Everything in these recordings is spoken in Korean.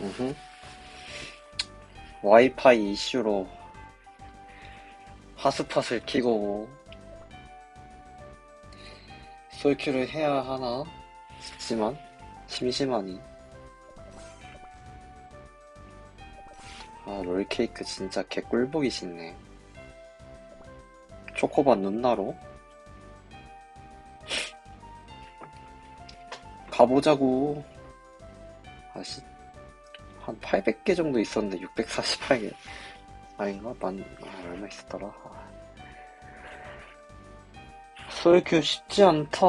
음흠. 와이파이 이슈로 핫스팟을 키고 솔큐를 해야 하나 싶지만 심심하니. 아 롤케이크 진짜 개꿀보기 싫네. 초코바 눈나로? 가보자고. 아씨 한 800개 정도 있었는데 648개 아닌가? 만 아, 얼마 있었더라 아. 솔큐 쉽지 않다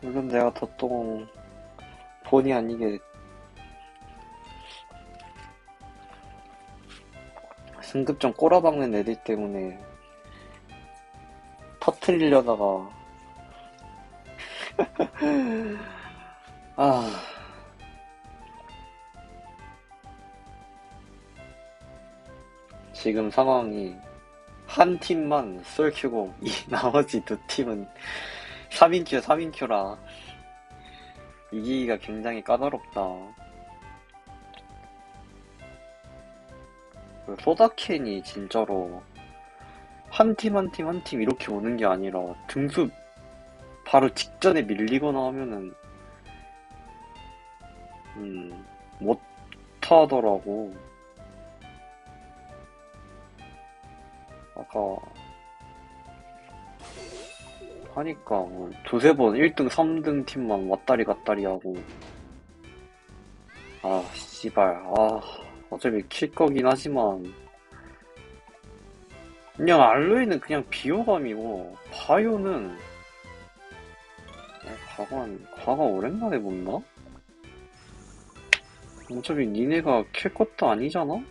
물론 내가 더똥 본의 아니게 승급전 꼬라박는 애들 때문에 터트리려다가 아 지금 상황이 한 팀만 솔큐고 이 나머지 두 팀은 3인큐 3인큐라. 이기기가 굉장히 까다롭다. 그 소다캔이 진짜로 한 팀 한 팀 한 팀 이렇게 오는 게 아니라 등수 바로 직전에 밀리거나 하면은 음 못하더라고 아까 하니까 뭐 두세 번 1등 3등 팀만 왔다리 갔다리 하고 아 씨발 아 어차피 킬 거긴 하지만 그냥 알로에는 그냥 비호감이고 바이오는 어, 과관 과가 오랜만에 본다? 어차피 니네가 킬 것도 아니잖아?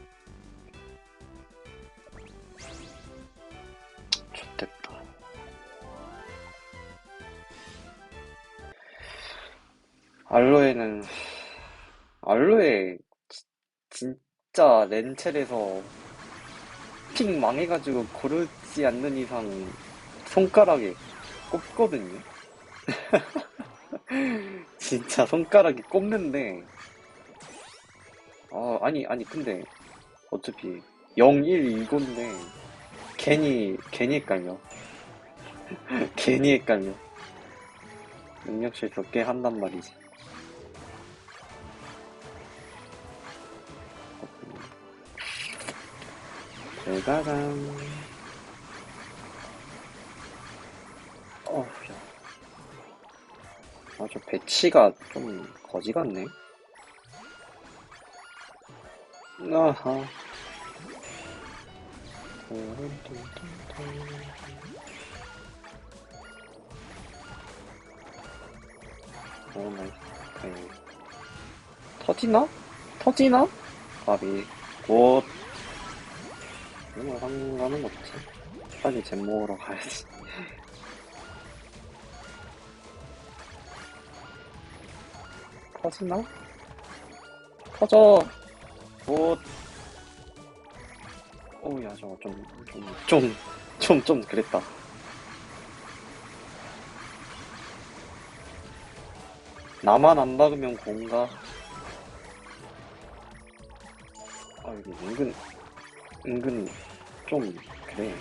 알로에는 알로에 지- 진짜 렌첼에서 핑 망해가지고 고르지 않는 이상 손가락에 꼽거든요. 진짜 손가락에 꼽는데 아 아니 아니 근데 어차피 0, 1, 2고인데 괜히 괜히 헷갈려. 괜히 헷갈려. 능력 실수 꽤 한단 말이지. 짜자잔. 어우, 야. 아, 저 배치가 좀 거지 같네. 아하. 오 마이 갓. 터지나? 터지나? 가비. 곧. 뭐 상관은 없지. 빨리 잼 먹으러 가야지. 터지나? 터져! 곧. 어우, 야, 저거 좀, 좀, 좀, 좀, 좀, 그랬다. 나만 안 박으면 공가? 아, 이게 은근, 은근, 좀, 그래.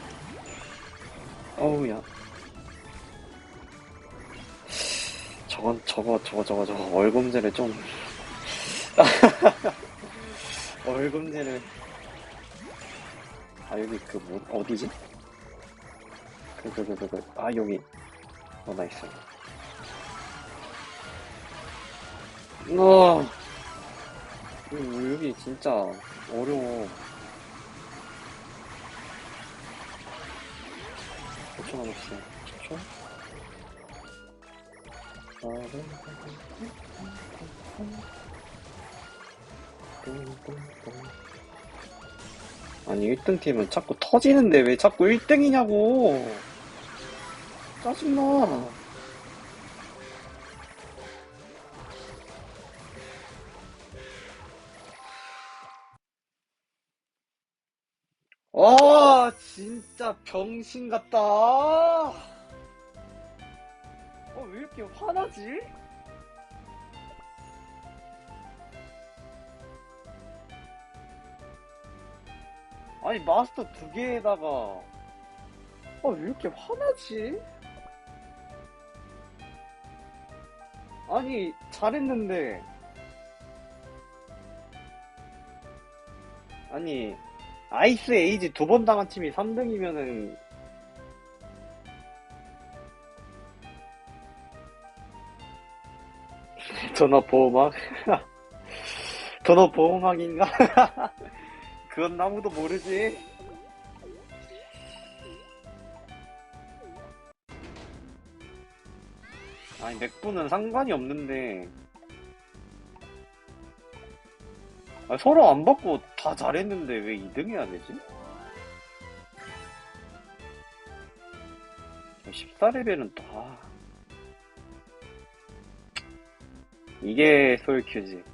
어우, 야. 저건, 저거, 저거, 저거, 저거, 월금제를 좀. 월금제를. 아, 여기 그, 뭐, 어디지? 그, 그, 그, 그, 여기. 어, 나이스. 어, 음, 여기 진짜 어려워. 5초 남았어. 10초? 아니, 1등 팀은 자꾸 터지는데 왜 자꾸 1등이냐고! 짜증나! 와, 진짜 병신 같다. 어, 왜 이렇게 화나지? 아니, 마스터 두 개에다가, 어, 왜 이렇게 화나지? 아니, 잘했는데. 아니, 아이스 에이지 두 번 당한 팀이 3등이면은 전화 보호막 전화 보호막인가? 그건 아무도 모르지. 아니 맥부는 상관이 없는데 아, 서로 안 받고 다 잘했는데 왜 2등 해야 되지? 14레벨은 다 이게 솔큐지